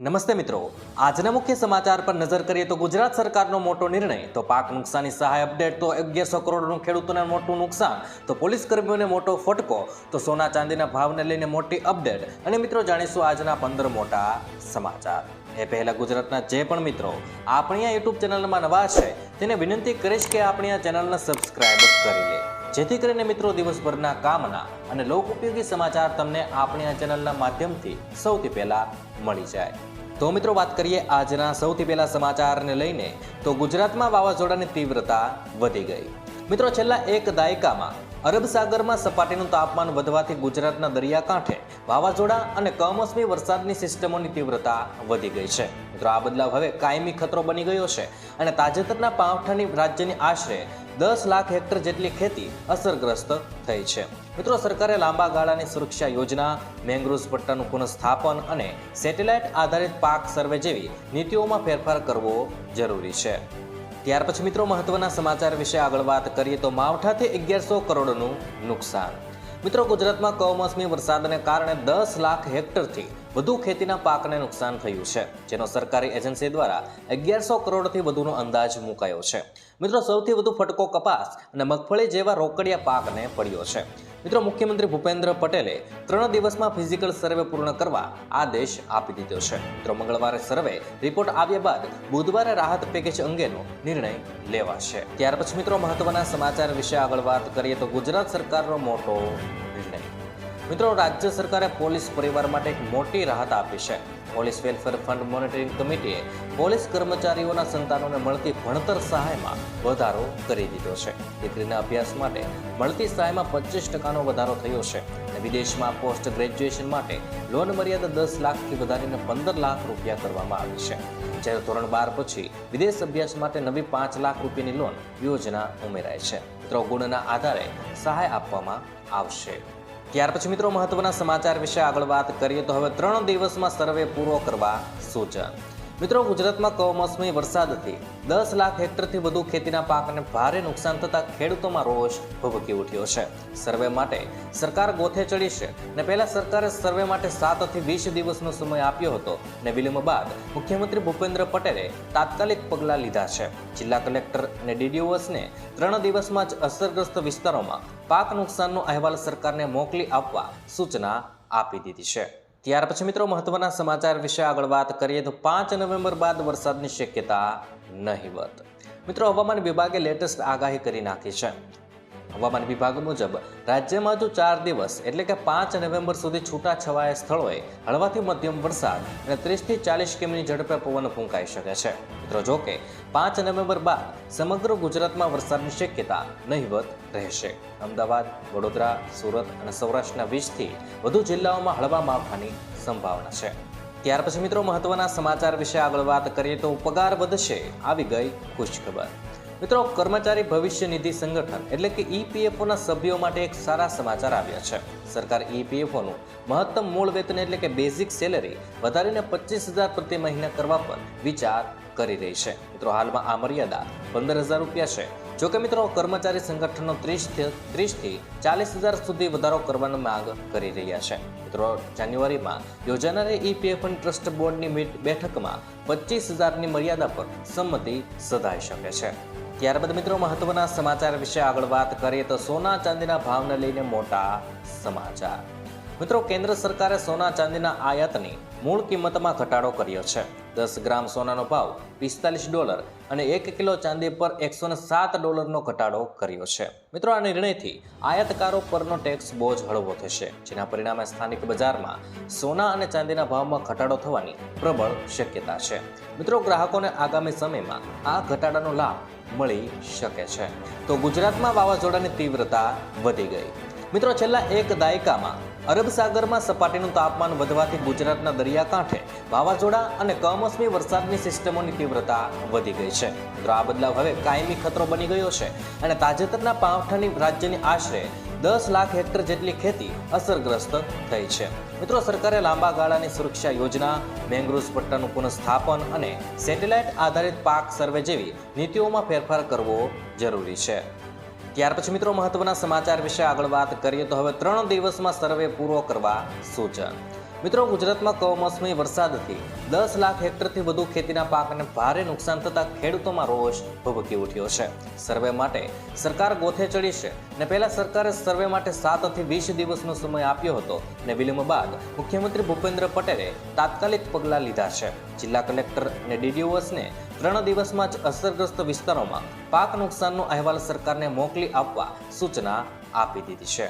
નમસ્તે મિત્રો. આજના મુખ્ય સમાચાર પર નજર કરીએ તો ગુજરાત સરકારનો મોટો નિર્ણય. તો પાક નુકસાની સહાય અપડેટ, તો અગિયારસો કરોડનું ખેડૂતોને મોટું નુકસાન, તો પોલીસ કર્મીઓને મોટો ફટકો, તો સોના ચાંદીના ભાવને લઈને મોટી અપડેટ. અને મિત્રો, જાણીશું આજના પંદર મોટા સમાચાર. એ પહેલાં ગુજરાતના જે પણ મિત્રો, આપણી આ યુટ્યુબ ચેનલમાં નવા છે તેને વિનંતી કરીશ કે આપણી આ ચેનલને સબસ્ક્રાઇબ કરી લે. જેથી કરીને મિત્રો દિવસભરના કામના અને લોક ઉપયોગી સમાચાર તમને આપણી આ ચેનલના માધ્યમથી સૌથી પહેલા મળી જાય. તો મિત્રો વાત કરીએ આજના સૌથી પહેલા સમાચારને લઈને, તો ગુજરાતમાં વાવાઝોડાની તીવ્રતા વધી ગઈ. મિત્રો છેલ્લા એક દાયકામાં અરબ સાગરમાં સપાટીનું તાપમાન વધવાથી ગુજરાતના દરિયાકાંઠે વાવાઝોડા અને કમોસમી વરસાદની સિસ્ટમોની તીવ્રતા વધી ગઈ છે. મિત્રો, આ બદલાવ હવે કાયમી ખતરો બની ગયો છે અને તાજેતરના પાવઠાની રાજ્યની આશરે દસ લાખ હેક્ટર જેટલી ખેતી અસરગ્રસ્ત થઈ છે. મિત્રો, સરકારે લાંબા ગાળાની સુરક્ષા યોજના મેંગ્રુઝ પટ્ટાનું પુનઃસ્થાપન અને સેટેલાઇટ આધારિત પાક સર્વે જેવી નીતિઓમાં ફેરફાર કરવો જરૂરી છે. ત્યાર પછી મિત્રો મહત્વના સમાચાર વિશે આગળ વાત કરીએ તો માવઠાથી અગિયારસો કરોડનું નુકસાન. મિત્રો ગુજરાતમાં કમોસમી વરસાદને કારણે દસ લાખ હેક્ટરથી વધુ ખેતીના પાકને નુકસાન થયું છે, જેનો સરકારી એજન્સી દ્વારા અગિયારસો કરોડથી વધુનો અંદાજ મુકાયો છે. મિત્રો સૌથી વધુ ફટકો કપાસ અને મગફળી જેવા રોકડિયા પાકને પડ્યો છે. મિત્રો, મુખ્યમંત્રી ભૂપેન્દ્ર પટેલે ત્રણ દિવસમાં ફિઝિકલ સર્વે પૂર્ણ કરવા આદેશ આપી દીધો છે. મિત્રો, મંગળવારે સર્વે રિપોર્ટ આવ્યા બાદ બુધવારે રાહત પેકેજ અંગેનો નિર્ણય લેવાશે. ત્યાર પછી મિત્રો, મહત્વના સમાચાર વિશે આગળ વાત કરીએ તો ગુજરાત સરકારનો મોટો નિર્ણય. મિત્રો, રાજ્ય સરકારે પોલીસ પરિવાર માટે એક મોટી રાહત આપી છે. પોલીસ વેલફેર ફંડ મોનિટરિંગ કમિટીએ પોલીસ કર્મચારીઓના સંતાનોને મળતી ભણતર સહાયમાં વધારો કરી દીધો છે. દીકરીના અભ્યાસ માટે મળતી સહાયમાં પચીસ ટકાનો વધારો થયો છે અને વિદેશમાં પોસ્ટ ગ્રેજ્યુએશન માટે લોન મર્યાદા દસ લાખથી વધારીને પંદર લાખ રૂપિયા કરવામાં આવી છે. જ્યારે ધોરણ બાર પછી વિદેશ અભ્યાસ માટે નવી પાંચ લાખ રૂપિયાની લોન યોજના ઉમેરાય છે. મિત્રો, ગુણના આધારે સહાય આપવામાં આવશે. ત્યાર પછી મિત્રો મહત્વના સમાચાર વિશે આગળ વાત કરીએ તો હવે ત્રણ દિવસમાં સર્વે પૂરો કરવા સૂચન. મિત્રો, ગુજરાતમાં કમોસમી વરસાદથી દસ લાખ હેક્ટરથી વધુ ખેતીના પાકને ભારે નુકસાન થતાં ખેડૂતોમાં રોષ ભભૂકી ઉઠ્યો છે. સર્વે માટે સરકાર ગોથે ચડી છે અને પહેલા સરકારે સર્વે માટે સાતથી વીસ દિવસનો સમય આપ્યો હતો ને વિલંબ બાદ મુખ્યમંત્રી ભૂપેન્દ્ર પટેલે તાત્કાલિક પગલાં લીધા છે. જિલ્લા કલેક્ટર અને ડીડીઓએસને ત્રણ દિવસમાં જ અસરગ્રસ્ત વિસ્તારોમાં પાક નુકસાનનો અહેવાલ સરકારને મોકલી આપવા સૂચના આપી દીધી છે. ત્યાર પછી મિત્રો મહત્વના સમાચાર વિશે આગળ વાત કરીએ તો પાંચ નવેમ્બર બાદ વરસાદની શક્યતા નહીવત. મિત્રો હવામાન વિભાગે લેટેસ્ટ આગાહી કરી નાખી છે. હવામાન વિભાગ મુજબ રાજ્યમાં જો ચાર દિવસ એટલે કે પાંચ નવેમ્બર સુધી છૂટાછવાયા સ્થળોએ હળવાથી મધ્યમ વરસાદ અને ત્રીસથી ચાલીસ કિમીની ઝડપે પવન ફૂંકાઈ શકે છે. મિત્રો, જો કે પાંચ નવેમ્બર બાદ સમગ્ર ગુજરાતમાં વરસાદની શક્યતા નહીવત રહેશે. અમદાવાદ, વડોદરા, સુરત અને સૌરાષ્ટ્રના વીસથી વધુ જિલ્લાઓમાં હળવા માવઠાની સંભાવના છે. ત્યાર પછી મિત્રો, મહત્વના સમાચાર વિશે આગળ વાત કરીએ તો પગાર વધશે, આવી ગઈ ખુશખબર. મિત્રો, કર્મચારી ભવિષ્ય નિધિ સંગઠન એટલે કે ઈપીએફઓના સભ્યો માટે એક સારા સમાચાર આવ્યા છે. સરકાર ઈપીએફઓનું મહત્તમ મૂળ વેતન એટલે કે બેઝિક સેલેરી વધારીને પચીસ હજાર પ્રતિ મહિના કરવા પર વિચાર કરી રહી છે. મિત્રો, હાલમાં આ મર્યાદા પંદર હજાર રૂપિયા છે. જો કે મિત્રો, કર્મચારી સંગઠનો ત્રીસ ત્રીસથી ચાલીસ હજાર સુધી વધારો કરવાની માંગ કરી રહ્યા છે. મિત્રો, જાન્યુઆરીમાં યોજાનારી ઈપીએફ ટ્રસ્ટ બોર્ડની બેઠકમાં પચીસ હજારની મર્યાદા પર સંમતિ સધાઈ શકે છે. ત્યારબાદ મિત્રો મહત્વના સમાચાર વિશે આગળ વાત કરીએ તો સોના ચાંદીના ભાવને લઈને મોટા સમાચાર. મિત્રો, કેન્દ્ર સરકારે સોના ચાંદીના આયાતની મૂળ કિંમતમાં ઘટાડો કર્યો છે. દસ ગ્રામ સોનાનો ભાવ પિસ્તાલીસ ડોલર અને એક કિલો ચાંદી પર એકસો સાત ડોલરનો ઘટાડો કર્યો છે. મિત્રો, આ નિર્ણયથી આયાતકારો પરનો ટેક્સ બોજ હળવો થશે, જેના પરિણામે સ્થાનિક બજારમાં સોના અને ચાંદીના ભાવમાં ઘટાડો થવાની પ્રબળ શક્યતા છે. મિત્રો, ગ્રાહકોને આગામી સમયમાં આ ઘટાડાનો લાભ મળી શકે છે. તો ગુજરાતમાં વાવાઝોડાની તીવ્રતા વધી ગઈ. મિત્રો, છેલ્લા એક દાયકામાં અરબ સાગરમાં સપાટીનું તાપમાન વધવાથી ગુજરાતના દરિયાકાંઠે વાવાઝોડા અને કમોસમી વરસાદની સિસ્ટમોની તીવ્રતા વધી ગઈ છે. મિત્રો આ બદલાવ હવે કાયમી ખતરો બની ગયો છે અને તાજેતરના પાવઠાની રાજ્યની આશરે દસ લાખ હેક્ટર જેટલી ખેતી અસરગ્રસ્ત થઈ છે. મિત્રો, સરકારે લાંબા ગાળાની સુરક્ષા યોજના મેંગ્રુઝ પટ્ટાનું પુનઃસ્થાપન અને સેટેલાઇટ આધારિત પાક સર્વે જેવી નીતિઓમાં ફેરફાર કરવો જરૂરી છે. ત્યાર પછી મિત્રો મહત્વના સમાચાર વિશે આગળ વાત કરીએ તો હવે ત્રણ દિવસમાં સર્વે પૂરો કરવા સૂચન. મિત્રો, ગુજરાતમાં કમોસમી વરસાદથી દસ લાખ હેક્ટરથી વધુ ખેતીના પાકને ભારે નુકસાન થતાં ખેડૂતોમાં રોષ ભભકી ઉઠ્યો છે. સર્વે માટે સરકાર ગોથે ચડી છે ને પહેલા સરકારે સર્વે માટે સાતથી વીસ દિવસનો સમય આપ્યો હતો ને વિલંબ બાદ મુખ્યમંત્રી ભૂપેન્દ્ર પટેલે તાત્કાલિક પગલાં લીધા છે. જિલ્લા કલેક્ટર અને ડીડીઓએસને ત્રણ દિવસમાં જ અસરગ્રસ્ત વિસ્તારોમાં પાક નુકસાનનો અહેવાલ સરકારને મોકલી આપવા સૂચના આપી દીધી છે.